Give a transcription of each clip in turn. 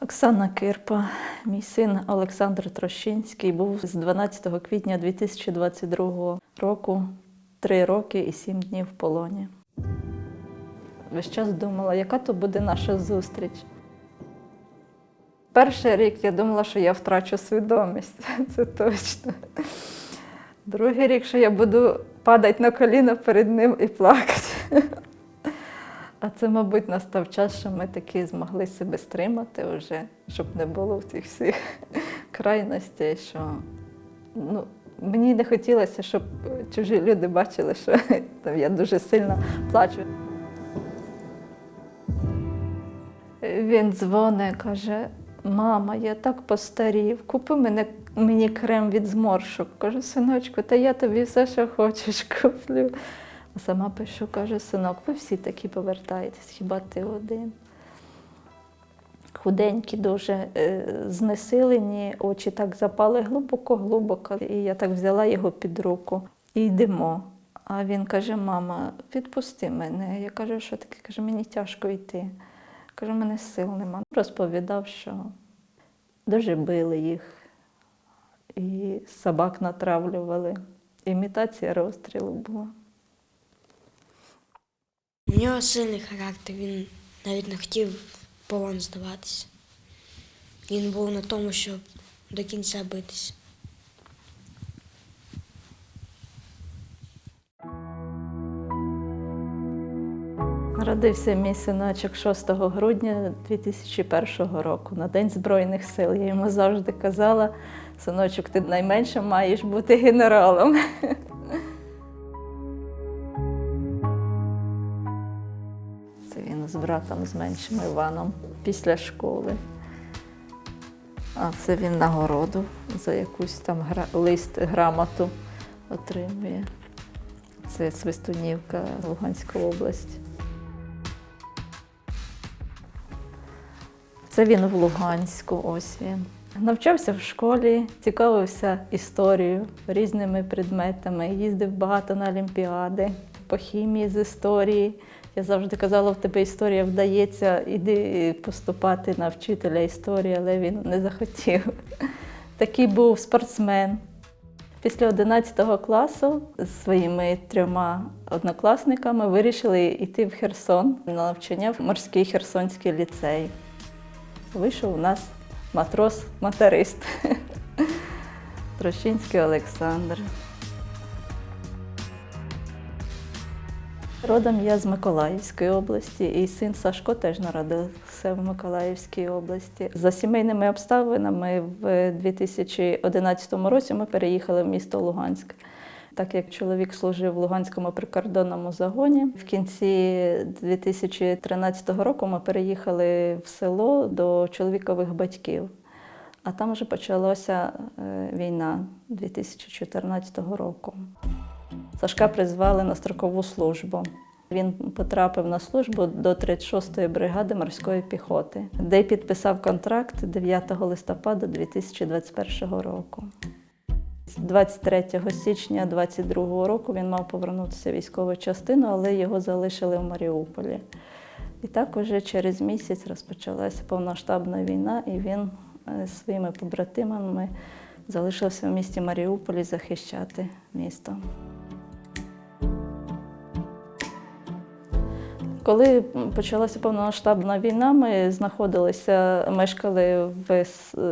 Оксана Кирпа, мій син Олександр Трощинський, був з 12 квітня 2022 року три роки і сім днів в полоні. Весь час думала, яка то буде наша зустріч. Перший рік я думала, що я втрачу свідомість, це точно. Другий рік, що я буду падати на коліна перед ним і плакати. А це, мабуть, настав час, що ми таки змогли себе стримати вже, щоб не було цих всіх крайностей, що ну, мені не хотілося, щоб чужі люди бачили, що там, я дуже сильно плачу. Він дзвонить, каже: мама, я так постарів, купи мене, мені крем від зморшок. Кажу, синочку, та я тобі все, що хочеш, куплю. Сама пишу, каже, синок, ви всі такі повертаєтесь, хіба ти один? Худенькі, дуже е, знесилені, очі так запали глибоко-глибоко. І я так взяла його під руку і йдемо. А він каже: мама, відпусти мене. Я кажу, що таке? Каже, мені тяжко йти. Каже, мене сил нема. Розповідав, що дуже били їх, і собак натравлювали. Імітація розстрілу була. У нього сильний характер, він навіть не хотів в полон здаватися. Він був на тому, щоб до кінця битися. Народився мій синочок 6 грудня 2001 року, на День Збройних сил. Я йому завжди казала, синочок, ти найменше маєш бути генералом. З братом з меншим Іваном після школи. А це він нагороду за якусь там гра... лист, грамоту отримує. Це Свистунівка, Луганська область. Це він в Луганську, ось він. Навчався в школі, цікавився історією, різними предметами, їздив багато на олімпіади, по хімії з історії. Я завжди казала, в тебе історія вдається, іди поступати на вчителя історії, але він не захотів. Такий був спортсмен. Після 11 класу з своїми трьома однокласниками вирішили йти в Херсон на навчання в морський Херсонський ліцей. Вийшов у нас матрос-моторист Трощинський Олександр. Родом я з Миколаївської області, і син Сашко теж народився в Миколаївській області. За сімейними обставинами в 2011 році ми переїхали в місто Луганськ. Так як чоловік служив в Луганському прикордонному загоні, в кінці 2013 року ми переїхали в село до чоловікових батьків. А там вже почалася е, війна 2014 року. Сашка призвали на строкову службу. Він потрапив на службу до 36-ї бригади морської піхоти, де підписав контракт 9 листопада 2021 року. 23 січня 2022 року він мав повернутися в військову частину, але його залишили в Маріуполі. І так уже через місяць розпочалася повноштабна війна, і він е, зі своїми побратимами залишився в місті Маріуполі захищати місто. Коли почалася повномасштабна війна, ми знаходилися, мешкали в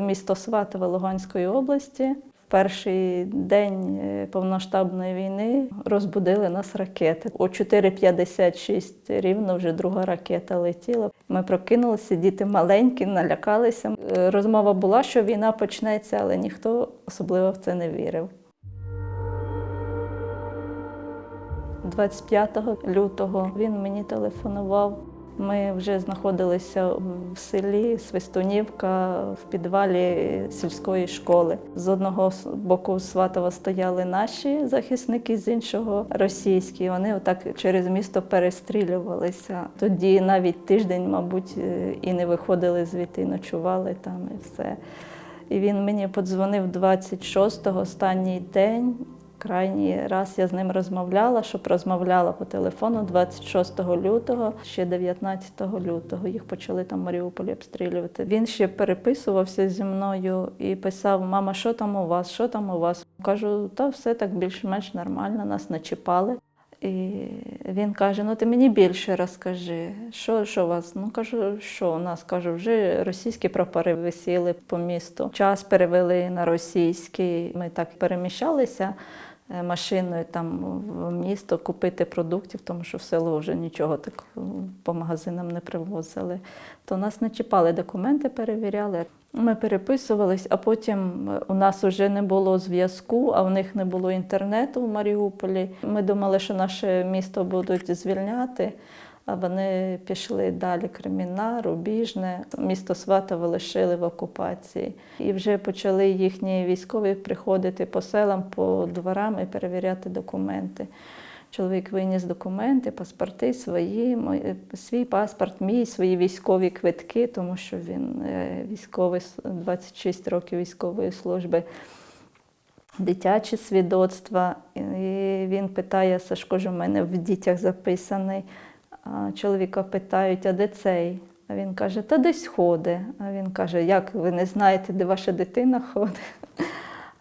місто Сватове Луганської області. В перший день е, повномасштабної війни розбудили нас ракети. О 4.56 рівно вже друга ракета летіла. Ми прокинулися, діти маленькі, налякалися. Е, Розмова була, що війна почнеться, але ніхто особливо в це не вірив. 25 лютого він мені телефонував. Ми вже знаходилися в селі Свистунівка в підвалі сільської школи. З одного боку Сватова стояли наші захисники, з іншого російські. Вони отак через місто перестрілювалися. Тоді навіть тиждень, мабуть, е, і не виходили звідти, ночували там і все. І він мені подзвонив 26-го, останній день. Крайній раз я з ним розмовляла, щоб розмовляла по телефону 26 лютого, ще 19 лютого. Їх почали там в Маріуполі обстрілювати. Він ще переписувався зі мною і писав: Мама, що там у вас? Що там у вас? Кажу, та все так більш-менш нормально, нас не чіпали. І він каже: Ну ти мені більше розкажи, що, що у вас? Ну кажу, що у нас кажу, вже російські прапори висіли по місту. Час перевели на російський. Ми так переміщалися машиною там в місто купити продуктів, тому що в село вже нічого так е, по магазинам не привозили. То нас не чіпали, документи перевіряли. Ми переписувались, а потім е, у нас вже не було зв'язку, а в них не було інтернету в Маріуполі. Ми думали, що наше місто будуть звільняти, а вони пішли далі. Креміна, Рубіжне, місто Сватово лишили в окупації. І вже почали їхні військові приходити по селам, по дворам і перевіряти документи. Чоловік виніс документи, паспорти свої, свій паспорт, мій, свої військові квитки, тому що він е, військовий, 26 років військової служби, дитячі свідоцтва. І він питає, Сашко ж у мене в дітях записаний. Чоловіка питають, а де цей? А він каже, та десь ходить. А він каже, як ви не знаєте, де ваша дитина ходить?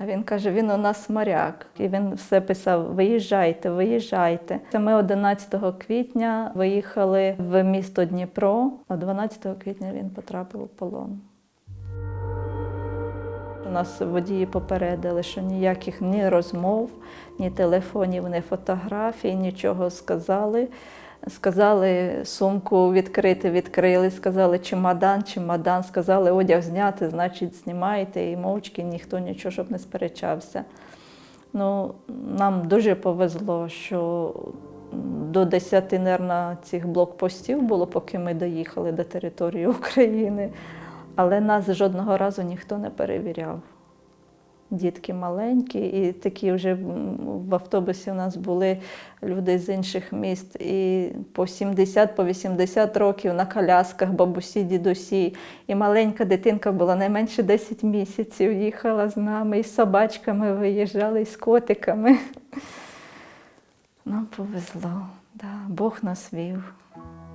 А він каже, він у нас моряк. І він все писав: виїжджайте, виїжджайте. Ми 11 квітня виїхали в місто Дніпро, а 12 квітня він потрапив у полон. Нас водії попередили, що ніяких ні розмов, ні телефонів, ні фотографій, нічого сказали. Сказали сумку відкрити, відкрили, сказали чемодан, чемодан, сказали одяг зняти, значить знімайте і мовчки ніхто нічого, щоб не сперечався. Ну, нам дуже повезло, що до 10, мабуть, цих блокпостів було, поки ми доїхали до території України. Але нас жодного разу ніхто не перевіряв. Дітки маленькі, і такі вже в автобусі у нас були люди з інших міст, і по 70, по 80 років на колясках, бабусі, дідусі. І маленька дитинка була найменше 10 місяців, їхала з нами, і з собачками виїжджали, і з котиками. Нам повезло, да, Бог нас вів.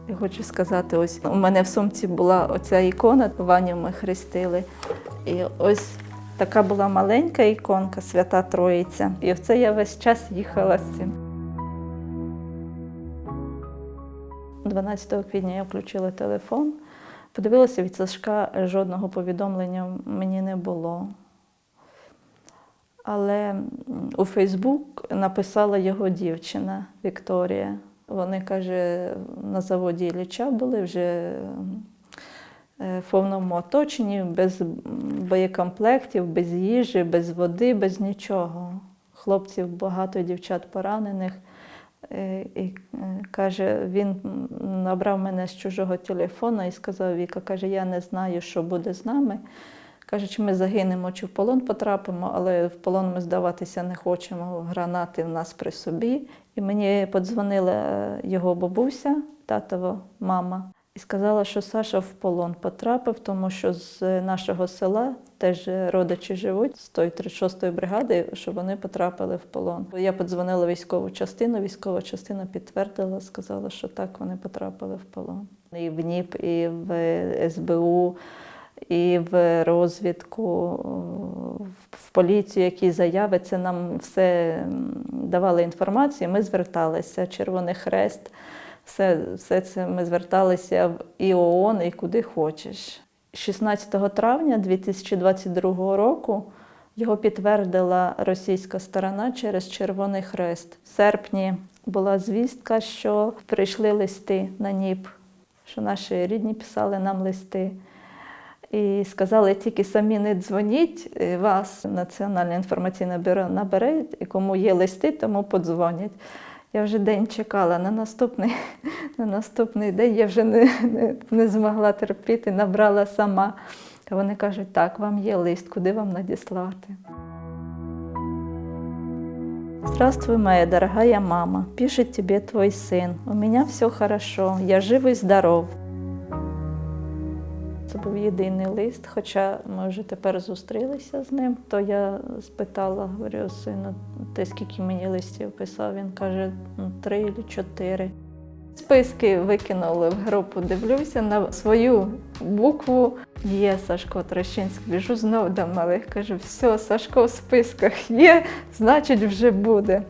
Я хочу сказати, ось у мене в сумці була оця ікона, Ваню ми хрестили. І ось така була маленька іконка, Свята Троїця. І в це я весь час їхала з цим. 12 квітня я включила телефон, подивилася від Сашка, жодного повідомлення мені не було. Але у Фейсбук написала його дівчина Вікторія. Вони, каже, на заводі Ілліча були вже в повному оточенні, без боєкомплектів, без їжі, без води, без нічого. Хлопців багато дівчат поранених. Е, І е, каже, він набрав мене з чужого телефона і сказав: Віка, каже, я не знаю, що буде з нами. Каже, чи ми загинемо, чи в полон потрапимо, але в полон ми здаватися не хочемо. Гранати в нас при собі. І мені подзвонила е, його бабуся, татова мама, і сказала, що Саша в полон потрапив, тому що з нашого села теж родичі живуть з тої 36-ї бригади, що вони потрапили в полон. Я подзвонила військову частину, військова частина підтвердила, сказала, що так вони потрапили в полон. І в НІП, і в СБУ і в розвідку, в поліцію, які заяви, це нам все давали інформацію. Ми зверталися, Червоний Хрест, все, все це ми зверталися в і ООН, і куди хочеш. 16 травня 2022 року його підтвердила російська сторона через Червоний Хрест. В серпні була звістка, що прийшли листи на НІП, що наші рідні писали нам листи. І сказали, тільки самі не дзвоніть, е, вас Національне інформаційне бюро набере, і кому є листи, тому подзвонять. Я вже день чекала на наступний, на наступний день я вже не, не, не змогла терпіти, набрала сама. Та вони кажуть, так, вам є лист, куди вам надіслати. Здравствуй, моя дорогая мама. Пишет тебе твой сын. У меня все хорошо, я жив и здоров. Це був єдиний лист, хоча ми вже тепер зустрілися з ним. То я спитала, говорю, сину, ти скільки мені листів писав? Він каже, ну, три чи чотири. Списки викинули в групу, дивлюся на свою букву. Є Сашко Трощинський. Біжу знов до малих. Кажу, все, Сашко в списках є, значить вже буде.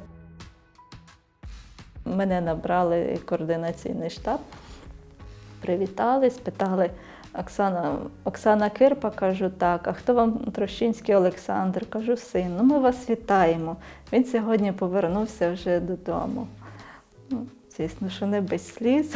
Мене набрали координаційний штаб, привітали, спитали Оксана, Оксана Кирпа, кажу, так, а хто вам Трощинський Олександр? Кажу, син, ну ми вас вітаємо. Він сьогодні повернувся вже додому. Ну, звісно, що не без сліз.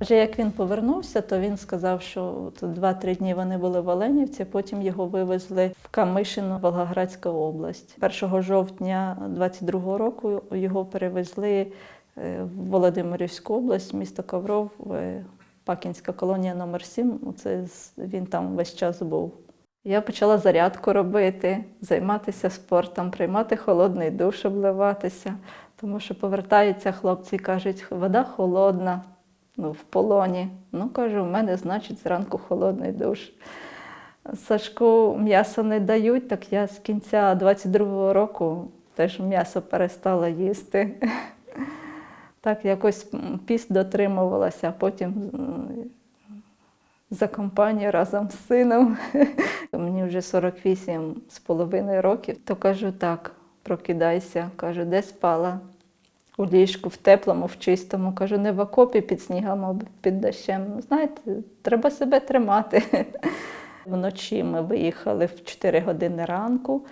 Вже як він повернувся, то він сказав, що два-три дні вони були в Оленівці, потім його вивезли в Камишино, Волгоградська область. 1 жовтня 22-го року його перевезли е, в Володимирівську область, місто Ковров, е, Пакінська колонія номер 7 Оце він там весь час був. Я почала зарядку робити, займатися спортом, приймати холодний душ, обливатися, тому що повертаються хлопці і кажуть, вода холодна, ну, в полоні. Ну, кажу, в мене, значить, зранку холодний душ. Сашку м'ясо не дають, так я з кінця 22-го року теж м'ясо перестала їсти. Так якось м, піст дотримувалася, а потім за компанію разом з сином. Мені вже 48 з половиною років, то кажу так, прокидайся. Кажу, де спала? У ліжку, в теплому, в чистому. Кажу, не в окопі під снігом, а під дощем. Ну, Знаєте, треба себе тримати. Вночі ми виїхали в 4 години ранку.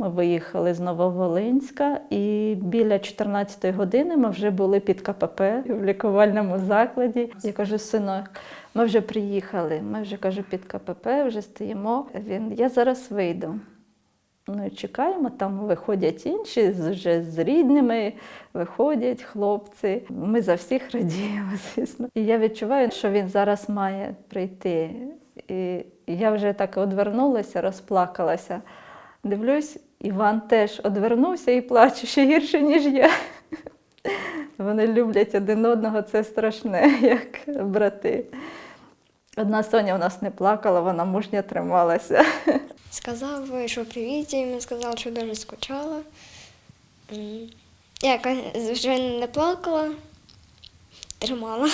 Ми виїхали з Нововолинська, і біля 14-ї години ми вже були під КПП в лікувальному закладі. Я кажу, синок, ми вже приїхали. Ми вже кажу, під КПП, вже стоїмо. Він, я зараз вийду. Ну і чекаємо, там виходять інші, вже з рідними виходять хлопці. Ми за всіх радіємо, звісно. І я відчуваю, що він зараз має прийти. І я вже так одвернулася, розплакалася. Дивлюсь, Іван теж одвернувся і плаче ще гірше, ніж я. Вони люблять один одного, це страшне, як брати. Одна Соня у нас не плакала, вона мужньо трималася. Сказав, що привіт, і мені сказав, що дуже скучала. Я вже не плакала, тримала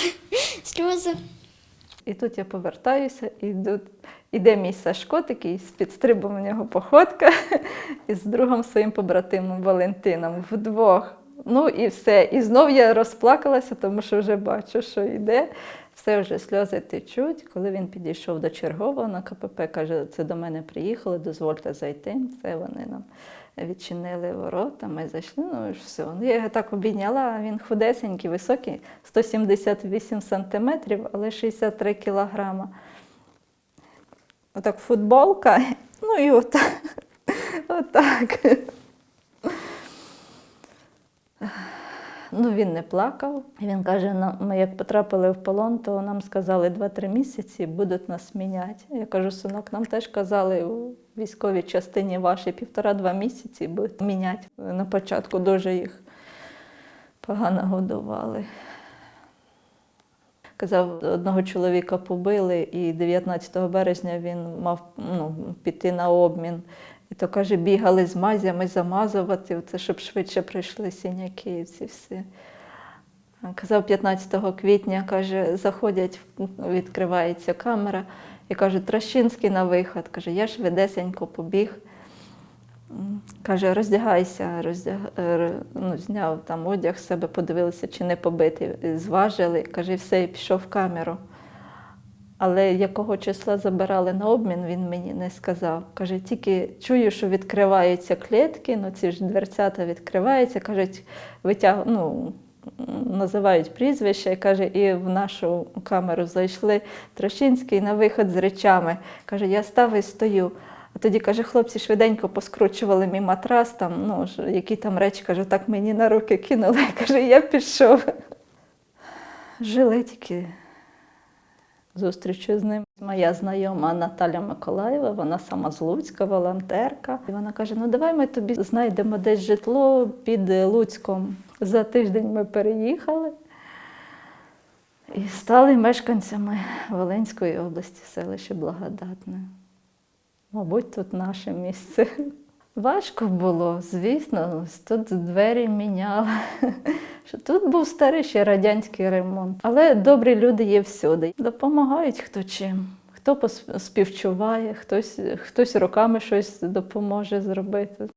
сльози. І тут я повертаюся, і тут іде мій Сашко, такий з підстрибом у нього походка, і з другом своїм побратимом Валентином вдвох. Ну і все. І знов я розплакалася, тому що вже бачу, що йде. Все вже сльози течуть. Коли він підійшов до чергового на КПП, каже, це до мене приїхали, дозвольте зайти. Це вони нам відчинили ворота, ми зайшли, ну і все. Ну, Я його так обійняла, він худесенький, високий, 178 сантиметрів, але 63 кілограма. Отак футболка, ну і отак. отак. Ну, він не плакав. Він каже: «Ну, ми як потрапили в полон, то нам сказали 2-3 місяці будуть нас міняти. Я кажу, синок, нам теж казали у військовій частині вашій півтора-два місяці будуть міняти. На початку дуже їх погано годували. Казав, одного чоловіка побили, і 19 березня він мав ну, піти на обмін. То каже, бігали з мазями замазувати, це щоб швидше прийшли синяки і ці всі. Казав 15 квітня, каже, заходять, відкривається камера і каже, Трощинський на виход. Каже, я ж ведесенько побіг. Каже, роздягайся, роздяг... е, ну, зняв там одяг себе, подивилися, чи не побитий. Зважили, каже, все, і пішов в камеру. Але якого числа забирали на обмін, він мені не сказав. Каже, тільки чую, що відкриваються клітки, ну ці ж дверцята відкриваються, кажуть, витяг... ну, називають прізвище, і каже, і в нашу камеру зайшли Трощинський на виход з речами. Каже, я став і стою. А тоді каже, хлопці швиденько поскручували мій матрас, там, ну, які там речі, каже, так мені на руки кинули. Каже, я пішов. Жили тільки зустрічю з ним. Моя знайома Наталя Миколаєва, вона сама з Луцька, волонтерка. І вона каже: ну давай ми тобі знайдемо десь житло під Луцьком. За тиждень ми переїхали. І стали мешканцями Волинської області, селище Благодатне. Мабуть, тут наше місце. Важко було, звісно, тут двері міняли. Тут був старий ще радянський ремонт. Але добрі люди є всюди. Допомагають хто чим. Хто співчуває, хтось, хтось руками щось допоможе зробити.